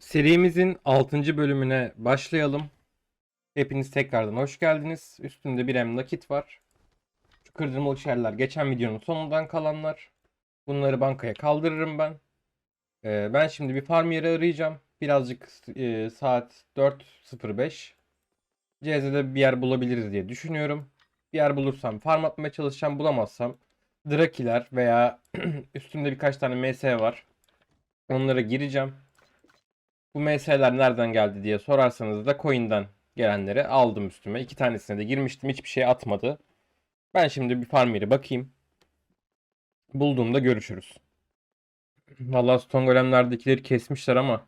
Serimizin 6. bölümüne başlayalım. Hepiniz tekrardan hoş geldiniz. Üstümde bir em nakit var. Şu kırdırmalık şeyler geçen videonun sonundan kalanlar. Bunları bankaya kaldırırım ben. Ee, ben şimdi bir farm yeri arayacağım. Birazcık e, saat 4.05. CZ'de bir yer bulabiliriz diye düşünüyorum. Bir yer bulursam farm atmaya çalışacağım. Bulamazsam Drakiler veya üstümde birkaç tane MS var. Onlara gireceğim. Bu MS'ler nereden geldi diye sorarsanız da coin'den gelenleri aldım üstüme. İki tanesine de girmiştim. Hiçbir şey atmadı. Ben şimdi bir farm bakayım. Bulduğumda görüşürüz. Vallahi Stone Golem'lerdekileri kesmişler ama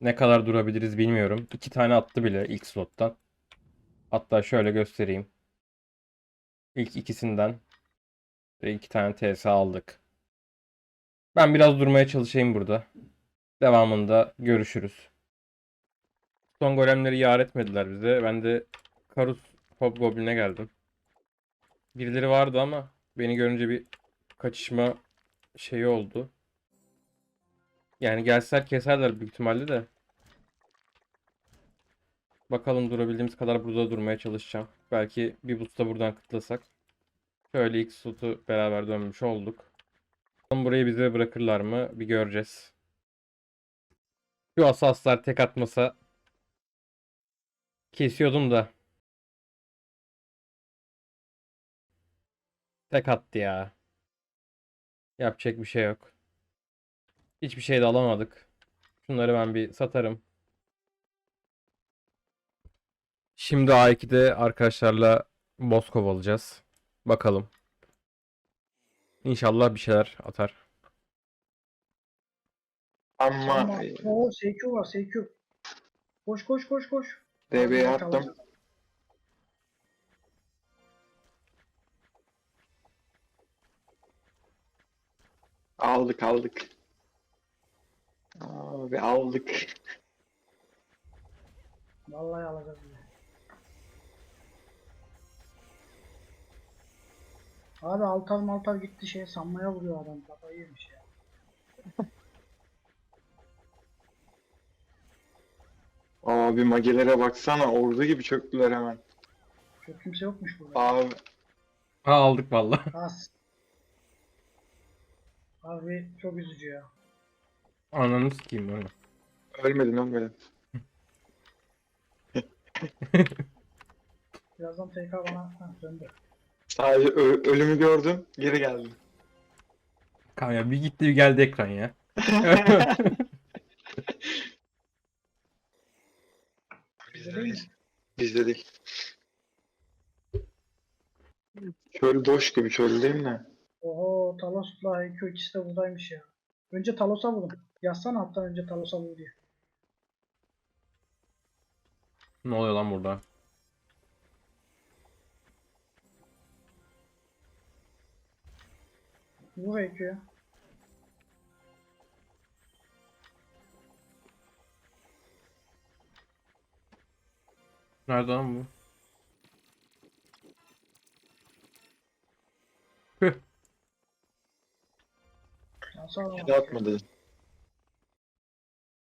ne kadar durabiliriz bilmiyorum. İki tane attı bile ilk slottan. Hatta şöyle göstereyim. İlk ikisinden iki tane TS aldık. Ben biraz durmaya çalışayım burada. Devamında görüşürüz. Son golemleri yar etmediler bize. Ben de Karus Hobgoblin'e geldim. Birileri vardı ama beni görünce bir kaçışma şeyi oldu. Yani gelseler keserler büyük ihtimalle de. Bakalım durabildiğimiz kadar burada durmaya çalışacağım. Belki bir boost'ta buradan kıtlasak. Şöyle ilk slotu beraber dönmüş olduk. Bakalım Burayı bize bırakırlar mı? Bir göreceğiz. Şu asaslar tek atmasa kesiyordum da. Tek attı ya. Yapacak bir şey yok. Hiçbir şey de alamadık. Şunları ben bir satarım. Şimdi A2'de arkadaşlarla boss kovalayacağız. Bakalım. İnşallah bir şeyler atar. Ama Ama o SQ var SQ. Koş koş koş koş. DB'ye attım. Aldık aldık. Abi aldık. Vallahi alacağız. Abi altar maltar gitti şey sanmaya vuruyor adam kafayı yemiş ya. Abi magelere baksana ordu gibi çöktüler hemen. Çok kimse yokmuş burada. Abi Ha aldık valla. Az. Abi çok üzücü ya. Ananı sikeyim onu. ölmedin ölmedin. Birazdan TK bana ha, döndü. Sadece ö- ölümü gördüm geri geldim. Kanka ya bir gitti bir geldi ekran ya. Bizde değil mi? Bizde değil. Çöl boş gibi çöldeyim de. Oho Talos'la HQ ikisi de buradaymış ya. Önce Talos'a vurun. Yazsana hatta önce Talos'a vur diye. ne oluyor lan burada? Vur HQ'ya. Nerede lan bu? Hıh. Kedi atmadı.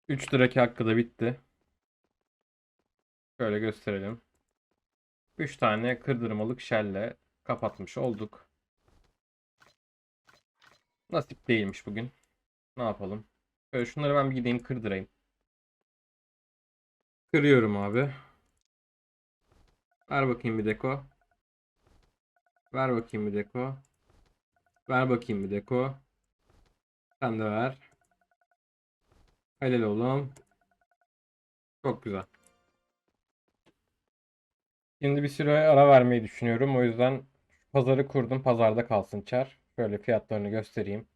3 liraki hakkı da bitti. Şöyle gösterelim. 3 tane kırdırmalık şelle kapatmış olduk. Nasip değilmiş bugün. Ne yapalım? Şöyle şunları ben bir gideyim kırdırayım. Kırıyorum abi. Ver bakayım bir deko. Ver bakayım bir deko. Ver bakayım bir deko. Sen de ver. Helal oğlum. Çok güzel. Şimdi bir süre ara vermeyi düşünüyorum. O yüzden pazarı kurdum. Pazarda kalsın çar. Şöyle fiyatlarını göstereyim.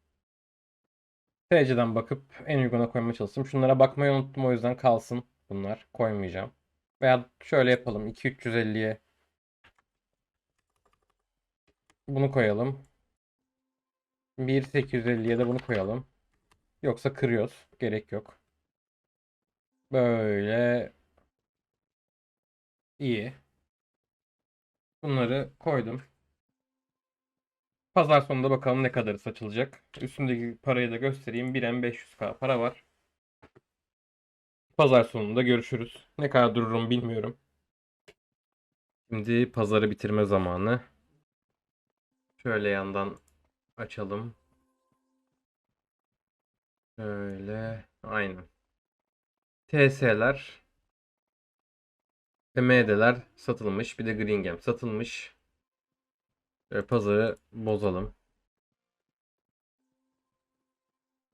TC'den bakıp en uyguna koymaya çalıştım. Şunlara bakmayı unuttum. O yüzden kalsın bunlar. Koymayacağım. Veya şöyle yapalım. 2350'ye bunu koyalım. 1850'ye de bunu koyalım. Yoksa kırıyoruz. Gerek yok. Böyle iyi. Bunları koydum. Pazar sonunda bakalım ne kadarı saçılacak. Üstündeki parayı da göstereyim. 1M 500k para var. Pazar sonunda görüşürüz. Ne kadar dururum bilmiyorum. Şimdi pazarı bitirme zamanı. Şöyle yandan açalım. Şöyle. Aynen. TS'ler ve MD'ler satılmış. Bir de Green Gem satılmış. Şöyle pazarı bozalım.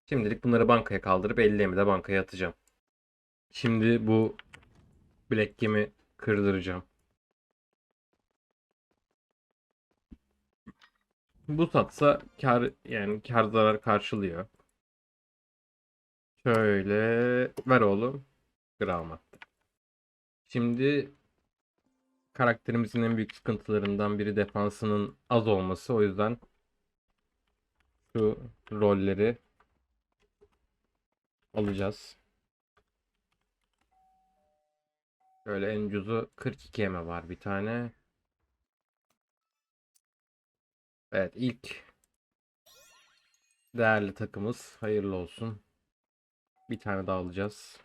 Şimdilik bunları bankaya kaldırıp 50'mi de bankaya atacağım. Şimdi bu Black Gem'i kırdıracağım. Bu satsa kar yani kar zarar karşılıyor. Şöyle ver oğlum. Gram attı. Şimdi karakterimizin en büyük sıkıntılarından biri defansının az olması. O yüzden şu rolleri alacağız. Şöyle en ucuzu 42 eme var bir tane. Evet ilk değerli takımız hayırlı olsun. Bir tane daha alacağız.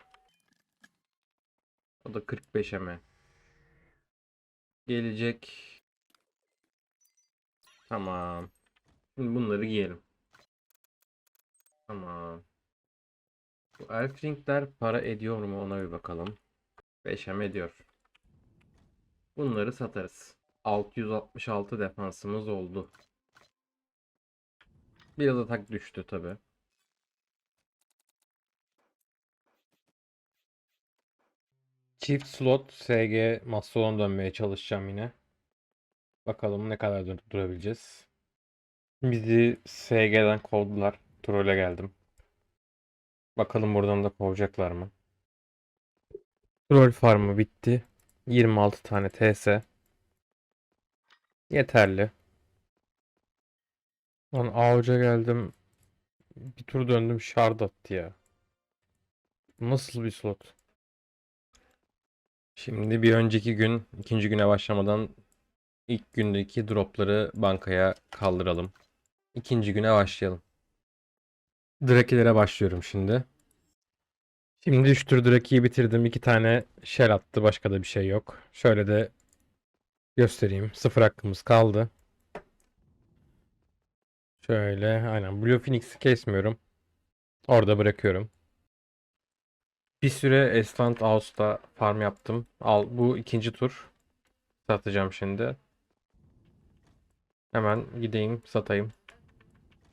O da 45 eme. Gelecek. Tamam. Şimdi bunları giyelim. Tamam. Bu elf ringler para ediyor mu ona bir bakalım. 5 hem ediyor. Bunları satarız. 666 defansımız oldu. Biraz atak düştü tabi. Çift slot SG Mastodon dönmeye çalışacağım yine. Bakalım ne kadar dur- durabileceğiz. Bizi SG'den kovdular. Troll'e geldim. Bakalım buradan da kovacaklar mı? Troll farmı bitti. 26 tane TS. Yeterli. Lan avuca geldim. Bir tur döndüm shard attı ya. Nasıl bir slot? Şimdi bir önceki gün, ikinci güne başlamadan ilk gündeki dropları bankaya kaldıralım. İkinci güne başlayalım. Drakilere başlıyorum şimdi. Şimdi 3 tur Draki'yi bitirdim. 2 tane shell attı. Başka da bir şey yok. Şöyle de göstereyim. Sıfır hakkımız kaldı. Şöyle aynen. Blue Phoenix'i kesmiyorum. Orada bırakıyorum. Bir süre Eslant House'da farm yaptım. Al bu ikinci tur. Satacağım şimdi. Hemen gideyim satayım.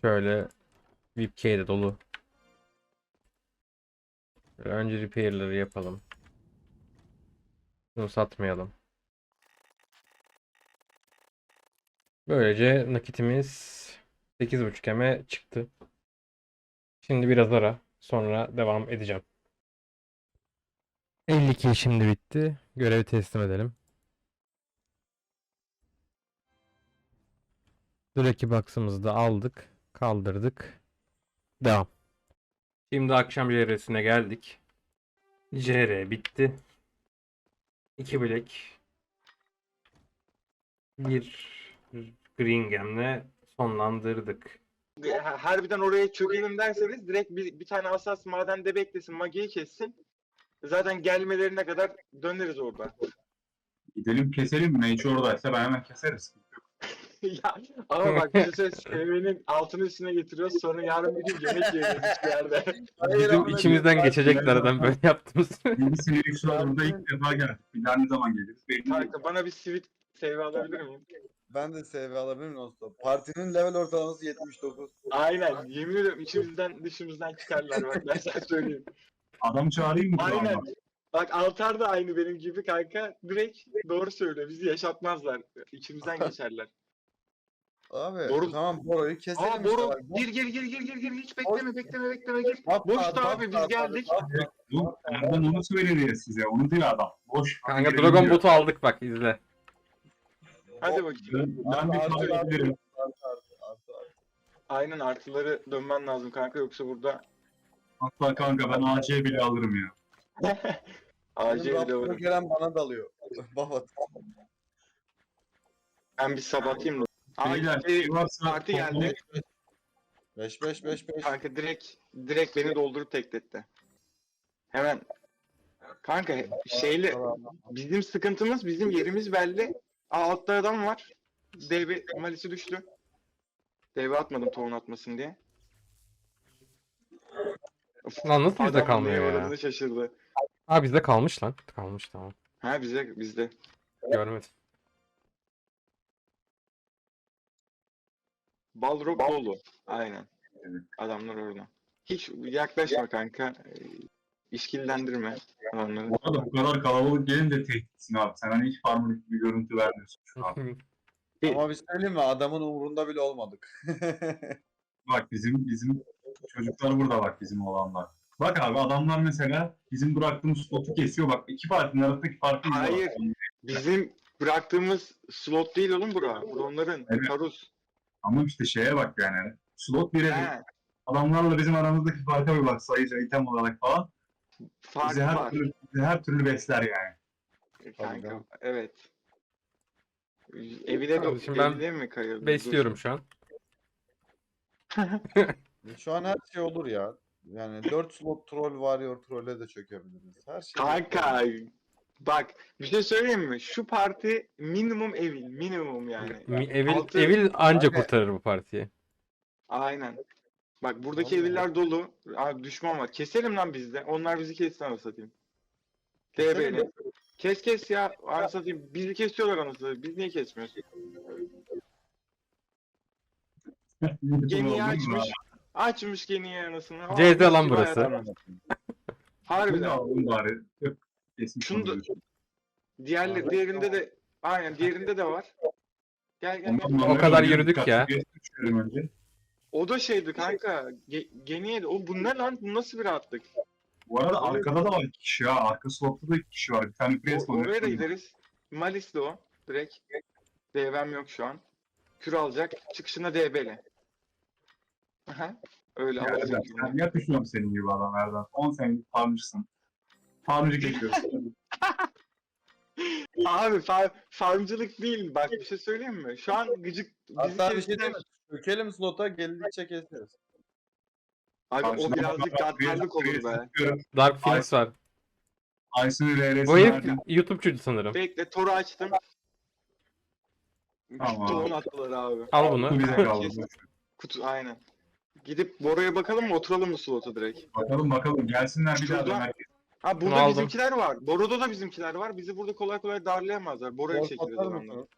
Şöyle VIP de dolu. Önce repair'ları yapalım. Bunu satmayalım. Böylece nakitimiz 8.5 eme çıktı. Şimdi biraz ara. Sonra devam edeceğim. 52 şimdi bitti. Görevi teslim edelim. Draki box'ımızı da aldık. Kaldırdık. Devam. Şimdi akşam JR'sine geldik. JR bitti. 2 black. Bir green gemle sonlandırdık. Ha- Harbiden oraya çökelim derseniz direkt bir, bir tane asas madende beklesin, magiyi kessin. Zaten gelmelerine kadar döneriz orada. Gidelim keselim. Mage oradaysa ben hemen keseriz. ya, ama bak bir şey sevmenin altını üstüne getiriyoruz sonra yarın bir gün yemek yiyoruz hiçbir yerde. Bizim içimizden geçecekler adam böyle yaptığımız. Yeni sinirlik şu an burada ilk defa geldik. Bir daha ne zaman geliriz? Kanka bana bir sivit sevgi alabilir miyim? Ben de SV alabilir miyim dostum? Partinin level ortalaması 79. Aynen yemin ediyorum içimizden dışımızdan çıkarlar bak ben sana söyleyeyim. Adam çağırayım mı? Aynen. Aynen. Bak Altar da aynı benim gibi kanka. Direkt doğru söylüyor. Bizi yaşatmazlar. İçimizden geçerler. Abi Doğru. tamam Boro'yu keselim Aa işte Boru bak. gir gir gir gir gir gir hiç bekleme bekleme bekleme gir. Bak, abi, biz bak, geldik. bak, bak. Dur, Nereden onu söyledi size. Onu değil adam. Boş. Kanka Dragon Boot'u aldık bak izle. Hadi diyor. bakayım. Ben, ben bir Artı, kahve artı. Aynen artıları dönmen lazım kanka yoksa burada Hatta kanka ben AC bile alırım ya. Benim bile var. gelen bana dalıyor. Babat. Ben bir sabatayım da. Beyler şey, şey varsa parti geldi. 5 5 5 5. Kanka direkt direkt beni doldurup tekletti. Hemen Kanka şeyle bizim sıkıntımız bizim yerimiz belli. Aa, altta adam var. DB malisi düştü. DB atmadım tohum atmasın diye. Lan nasıl bizde Adam neye kalmıyor ya? uğradığını şaşırdı. Ha bizde kalmış lan. Kalmış tamam. Ha bize bizde. Görmedim. Balrog dolu. Aynen. Evet. Adamlar orada. Hiç yaklaşma kanka. Ee, İşkillendirme adamları. Bu arada bu kadar kalabalık gelince tehditsin abi. Sen hani hiç farmlık bir görüntü vermiyorsun şu an. Ama şey söyleyeyim mi? Adamın umurunda bile olmadık. Bak bizim bizim çocuklar burada bak bizim olanlar. Bak abi adamlar mesela bizim bıraktığımız slotu kesiyor. Bak iki partinin arasındaki farkı. Hayır. Bizim bıraktığımız slot değil oğlum bura. Bura onların. Evet. Karus. Ama işte şeye bak yani. Slot birebir. He, Adamlarla bizim aramızdaki farka bir bak sayıca item olarak falan. fark Bizi her var. türlü, bizi her türlü besler yani. Kanka, canım. evet. Evine, do- Kardeşim ben evine mi kayıldı? Besliyorum şu an. Şu an her şey olur ya. Yani 4 slot troll warrior troll'e de çökebiliriz. Her şey. Kanka bak bir şey söyleyeyim mi? Şu parti minimum evil. Minimum yani. Mi- Evil, Altı- Evil anca kurtarır bu partiyi. Aynen. Bak buradaki Vallahi. eviller dolu. Abi düşman var. Keselim lan biz de. Onlar bizi kessin anasını satayım. Keselim DB'li. Kes kes ya. Anasını satayım. Bizi kesiyorlar anasını satayım. Biz niye kesmiyoruz? Gemiyi açmış. Açmış gemiyi anasını. Aa, CZ lan burası. Harbiden. Aldım bari. Yok, Kesmiş Şunu da-. Diğerli, Evet, diğerinde de aynen diğerinde de var. Gel gel gel. Ondan O kadar önce yürüdük birkaç ya. önce. O da şeydi kanka. Ge Geniye O bu ne lan? Bu nasıl bir rahatlık? Bu arada arkada da var iki kişi ya. Arka slotta da iki kişi var. Bir tane O, pres var. oraya da gideriz. Malis de o. Direkt. DB'm yok şu an. Kür alacak. Çıkışına DB'li. Aha. Öyle Erdem, alacak. sen yapışmıyorum senin gibi adam Erdem. 10 senelik farmcısın. Farmcı geçiyorsun. Abi far, farmcılık değil. Bak bir şey söyleyeyim mi? Şu an gıcık bizi Hatta bir şey değil mi? Çökelim slota geldikçe keseriz. Abi o birazcık gaddarlık olur be. Dark Phoenix var. Aysun'un RR'sini Bu herif verdim. YouTube'cuydu sanırım. Bekle Tor'u açtım. Tamam. Tohum attılar abi. Al Bu bunu. bize kaldı. Kutu aynen. Gidip Bora'ya bakalım mı oturalım mı slota direkt? bakalım bakalım gelsinler bir daha Şurada- da herkes. Ha burada aldım. bizimkiler var. Boro'da da bizimkiler var. Bizi burada kolay kolay darlayamazlar. Adamları. mısın?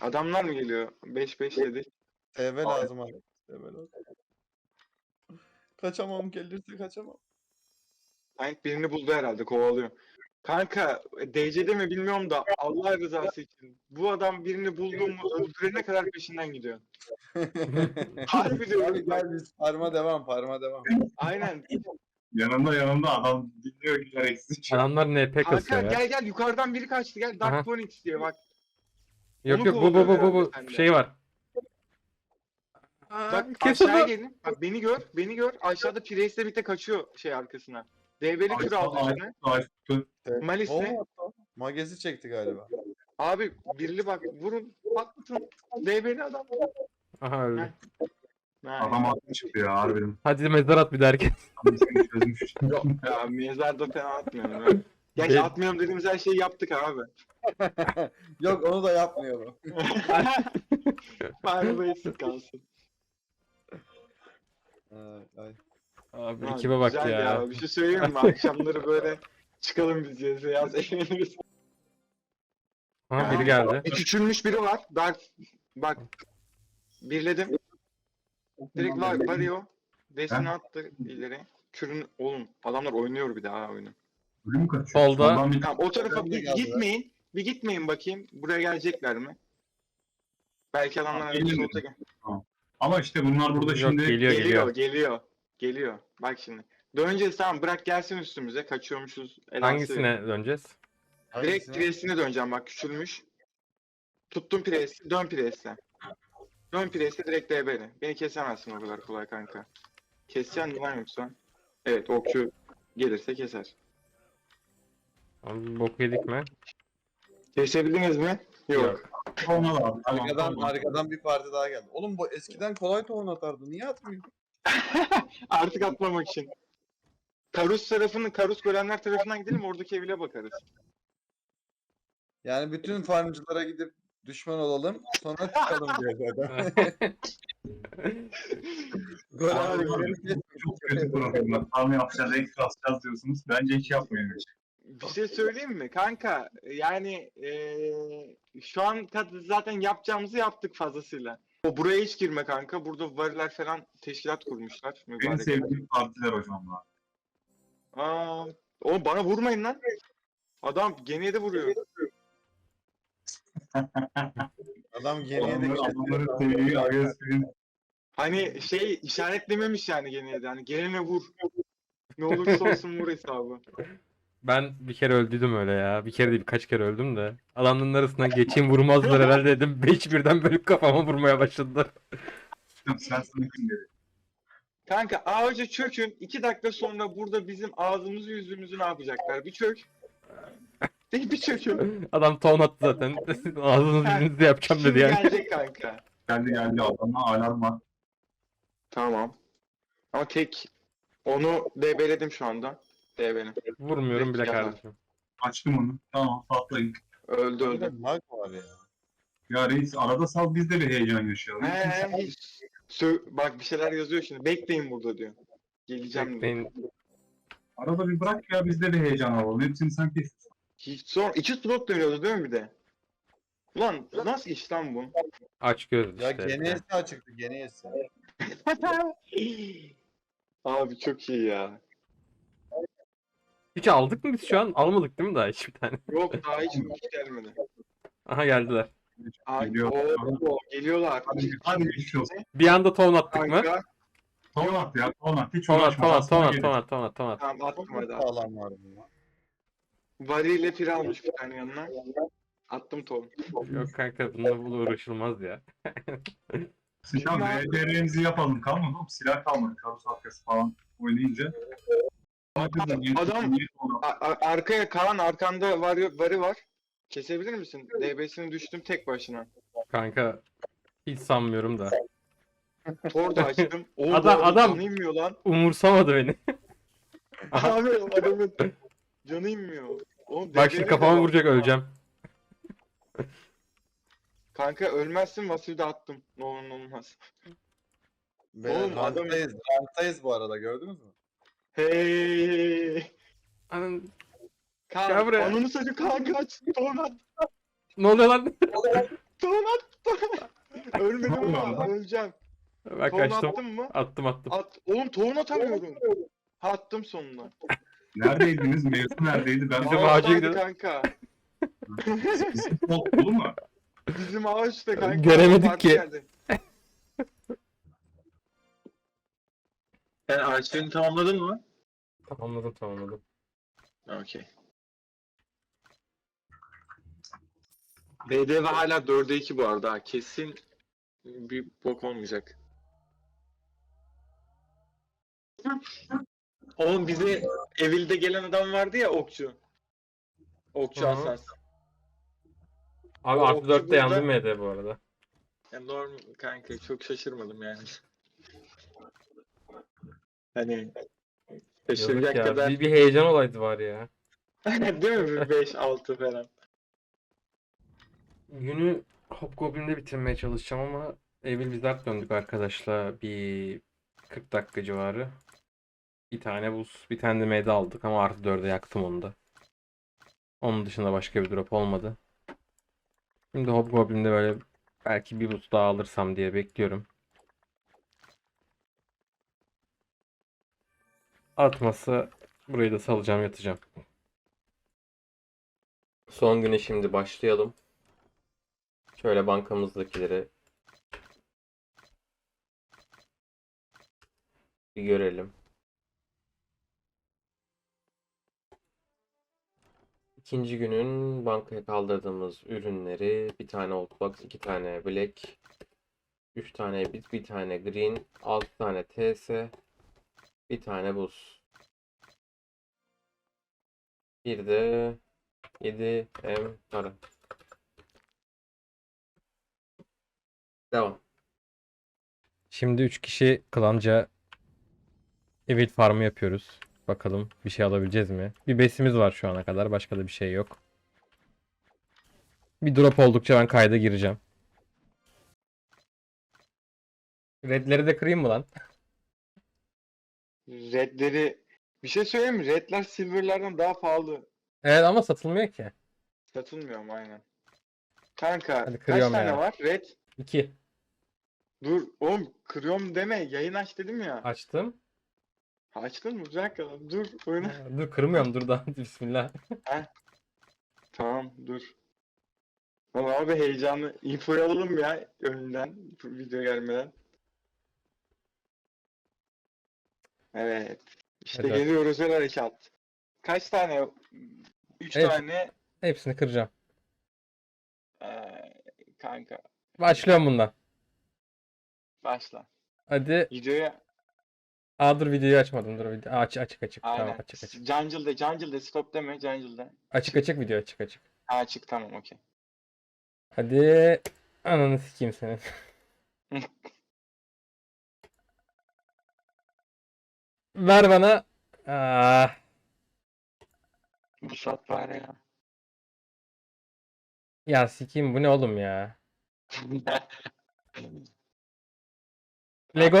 Adamlar mı geliyor? 5-5 dedik. TV lazım abi. TV lazım. Kaçamam gelirse kaçamam. Tank birini buldu herhalde kovalıyor. Kanka DC'de mi bilmiyorum da Allah rızası için bu adam birini bulduğumu öldürene kadar peşinden gidiyor. Harbi Gel diyorum. gel biz parma devam parma devam. Aynen. Yanında yanında adam dinliyor güler eksik. Adamlar NP Kanka kasıyor ya. gel gel yukarıdan biri kaçtı gel. Aha. Dark Phoenix diye bak. Yok onu yok bu bu bu bu kovalıyor bu şey var. Aa, Bak kes aşağıya onu. gelin. Bak beni gör. Beni gör. Aşağıda Priest'le birlikte kaçıyor şey arkasına. DB'li kür aldı üstüne. Aysun Malis'le. Oo, Magesi çekti galiba. Abi birli bak vurun. Patlatın. DB'li adam. Aha öldü. Ha, adam haklı çıktı ya harbiden. Hadi mezar at bir derken. Adam seni çözmüş. Ya mezarda fena atmıyorum ben. Gerçi Be- atmıyorum dediğimiz her şeyi yaptık abi. Yok onu da yapmıyorum. Bari bu eksik kalsın. Ay, ay. Abi Ha, ekibe bak ya. Bir şey söyleyeyim mi? Akşamları böyle çıkalım biz CZ yaz eğleniriz. Ha biri geldi. Bir küçülmüş biri var. Dark. Bak. Birledim. Direkt var. Varıyor. Desini attı ileri. Kürün oğlum adamlar oynuyor bir daha oyunu. Ölüm kaçıyor. Solda. Soldan bir Tamam o tarafa bir gitmeyin. Bir gitmeyin bakayım. Buraya gelecekler mi? Belki adamlar geliyor. solta gel- Ama işte bunlar burada Yok şimdi geliyor Geliyor, geliyor. geliyor. Geliyor. Bak şimdi. Döneceğiz tamam bırak gelsin üstümüze. Kaçıyormuşuz. el Hangisine döneceğiz? Direkt Hangisine? presine döneceğim bak küçülmüş. Tuttum presi. Dön presle. Dön presle direkt DB'le. Beni kesemezsin o kadar kolay kanka. Keseceksin mi lan yoksa? Evet okçu gelirse keser. Abi bok yedik mi? Kesebildiniz mi? Yok. Yok. olmalı abi. Tamam, Arkadan, tamam. arkadan bir parti daha geldi. Oğlum bu eskiden kolay tohum atardı. Niye atmıyor? Artık atmamak için. Karus tarafını, Karus görenler tarafından gidelim oradaki evine bakarız. Yani bütün farmcılara gidip düşman olalım sonra çıkalım diyor zaten. Gol Abi, abi. Çok kötü program. Bak farm yapacağız, ekstra atacağız diyorsunuz. Bence hiç yapmayın. Bir şey söyleyeyim mi kanka? Yani eee, şu an zaten yapacağımızı yaptık fazlasıyla. O buraya hiç girme kanka. Burada variler falan teşkilat kurmuşlar. Benim Mübarek. sevdiğim partiler hocam var. Aa, oğlum bana vurmayın lan. Adam gene de vuruyor. Adam geriye de Adamları, adamları sevdiği agresifin Hani şey işaretlememiş yani gene de. Hani gelene vur. Ne olursa olsun vur hesabı. Ben bir kere öldüydüm öyle ya. Bir kere değil birkaç kere öldüm de. Adamların arasından geçeyim vurmazlar herhalde dedim. Beş birden bölüp kafama vurmaya başladılar. sen sana kim dedi? Kanka ağaca çökün. iki dakika sonra burada bizim ağzımızı yüzümüzü ne yapacaklar? Bir çök. Bir bir çökün. Adam ton attı zaten. Ağzınızı yüzünüzü yapacağım Şimdi dedi yani. gelecek kanka. Geldi geldi adamla alarm var. Tamam. Ama tek onu DB'ledim şu anda. DB'nin. Vurmuyorum bile Yalan. kardeşim. Açtım onu. Tamam patlayın. Öldü öldü. lag var ya. Ya reis arada sal biz de bir heyecan yaşayalım. He, hiç- Sö- bak bir şeyler yazıyor şimdi. Bekleyin burada diyor. Geleceğim diyor. Bekleyin. Arada bir bırak ya biz de bir heyecan alalım. Hepsini sen kes. Hiç sonra iki slot dönüyordu değil mi bir de? Ulan nasıl iş lan bu? Aç göz Ya işte. geniyesi açıktı geniyesi. Abi çok iyi ya. Hiç aldık mı biz şu an? Almadık değil mi daha hiçbir tane? Yok daha hiç hiç gelmedi. Aha geldiler. Ay, Geliyor. oo, geliyorlar. Hadi, hadi geçmiş olsun. Bir anda ton attık mı? Kanka. Ton at ya ton at. Hiç Ton at, uğraşma. ton at, ton at, ton at, ton at, ton at. Tamam attım hadi. Sağlam var bunlar. Vari ile pir almış bir tane yanına. Attım tohum. Yok kanka bununla bununla uğraşılmaz ya. Sinan RDR'mizi yapalım kalmadı oğlum. Silah kalmadı. Karus arkası falan oynayınca. adam- A- a- arkaya Kaan arkanda varı, varı var. Kesebilir misin? DB'sini düştüm tek başına. Kanka hiç sanmıyorum da. Tor da açtım. Oo, Adam- bu adam- Canı inmiyor lan. Umursamadı beni. Aha. Abi adamın canı inmiyor. Oğlum, Bak şimdi kafama vuracak öleceğim. Kanka ölmezsin vasıyı da attım. Ne olur ne olmaz. Beyler, Oğlum, adam- ranktayız, ranktayız bu arada gördünüz mü? Hey. Anam, Kaan, Gel buraya. Ananı satayım Kaan kaç. Ne oluyor lan? Tornat. Ölmedim ama lan? öleceğim. Bak Torun kaçtım. attın mı? Attım attım. At. Oğlum torun atamıyorum. Ha, attım sonunda. Neredeydiniz? Mevzu neredeydi? Ben Bizim ağaca gidelim. kanka. Bizim top dolu mu? Bizim ağaçta kanka. Göremedik Parti ki. geldi. Sen ağaçlarını tamamladın mı? Tamamladım tamamladım. Okey. BDV hala 4'e 2 bu arada. ha. Kesin bir bok olmayacak. Oğlum bize Evil'de gelen adam vardı ya okçu. Okçu asas. Abi O artı okçu 4'te burada- yandım MD bu arada. Ya normal kanka çok şaşırmadım yani. Hani Yazık şaşıracak ya. kadar Bir, bir heyecan olaydı var ya. değil mi? 5-6 falan. Günü Hobgoblin'de bitirmeye çalışacağım ama Evil Wizard döndük arkadaşlar. Bir 40 dakika civarı. Bir tane buz, bir tane de meyde aldık ama artı 4'e yaktım onu da. Onun dışında başka bir drop olmadı. Şimdi Hobgoblin'de böyle belki bir buz daha alırsam diye bekliyorum. Atmasa burayı da salacağım yatacağım. Son güne şimdi başlayalım. Şöyle bankamızdakileri bir görelim. İkinci günün bankaya kaldırdığımız ürünleri bir tane old box, iki tane black, üç tane bit, bir tane green, altı tane TS, bir tane buz. Bir de 7 M para. Devam. Şimdi 3 kişi klanca Evil Farm'ı yapıyoruz. Bakalım bir şey alabileceğiz mi? Bir besimiz var şu ana kadar. Başka da bir şey yok. Bir drop oldukça ben kayda gireceğim. Redleri de kırayım mı lan? Redleri bir şey söyleyeyim mi? Redler silverlerden daha pahalı. Evet ama satılmıyor ki. Satılmıyor mu aynen? Kanka Hadi kaç kırıyorum tane ya. var? Red. 2. Dur oğlum kırıyorum deme. Yayın aç dedim ya. Açtım. Açtın mı? Bir dakika lan. Dur oyna. dur kırmıyorum dur daha. Bismillah. Tamam dur. Valla abi heyecanlı. Infoyu alalım ya önden. Video gelmeden. Evet. İşte Hadi. geliyor özel harekat. Kaç tane? Üç Evet. tane. Hepsini kıracağım. Ee, kanka. Başlıyorum bundan. Başla. Hadi. Videoya Aa dur videoyu açmadım. Dur video. Aa, aç açık açık. Tamam aynen. açık açık. Cancıl de, Cancıl de stop deme, Cancıl de. Açık açık video açık açık. Ha açık tamam okey. Hadi. Ananı sikeyim senin. Ver bana. Ah. Bu saat var ya. Ya sikeyim bu ne oğlum ya. Lego.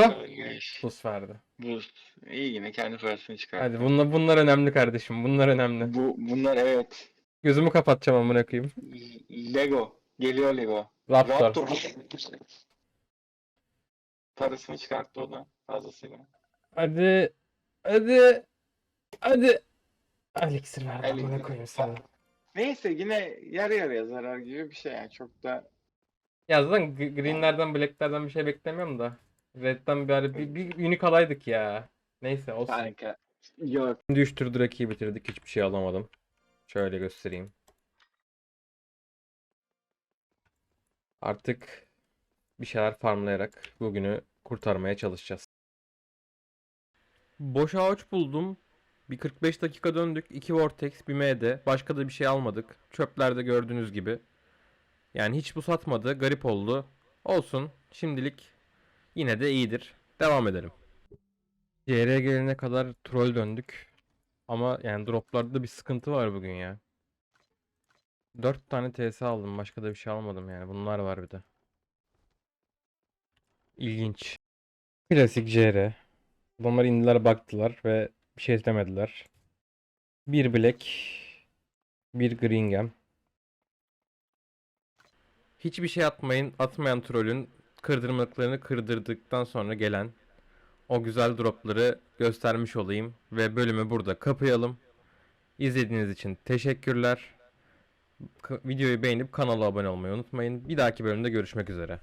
Buz verdi. Boost. İyi yine kendi parasını çıkarttı. Hadi bunlar bunlar önemli kardeşim. Bunlar önemli. Bu bunlar evet. Gözümü kapatacağım amına koyayım. Lego. Geliyor Lego. Raptor. Parasını çıkarttı o da fazlasıyla. Hadi. Hadi. Hadi. Elixir verdi Elixir. amına koyayım sana. Neyse yine yarı yarıya zarar gibi bir şey yani çok da Ya zaten greenlerden blacklerden bir şey beklemiyorum da. Red'den bir, bir, bir unique alaydık ya. Neyse olsun. kanka. Yok. Düştür Drake'yi bitirdik. Hiçbir şey alamadım. Şöyle göstereyim. Artık bir şeyler farmlayarak bugünü kurtarmaya çalışacağız. Boş ağaç buldum. Bir 45 dakika döndük. 2 Vortex, bir MD. Başka da bir şey almadık. Çöplerde gördüğünüz gibi. Yani hiç bu satmadı. Garip oldu. Olsun. Şimdilik yine de iyidir. Devam edelim. CR gelene kadar troll döndük. Ama yani droplarda bir sıkıntı var bugün ya. 4 tane TS aldım. Başka da bir şey almadım yani. Bunlar var bir de. İlginç. Klasik CR. Adamlar indiler baktılar ve bir şey demediler. Bir Black. Bir Greenham. Hiçbir şey atmayın. Atmayan trollün kırdırmalıklarını kırdırdıktan sonra gelen o güzel dropları göstermiş olayım ve bölümü burada kapayalım. İzlediğiniz için teşekkürler. Videoyu beğenip kanala abone olmayı unutmayın. Bir dahaki bölümde görüşmek üzere.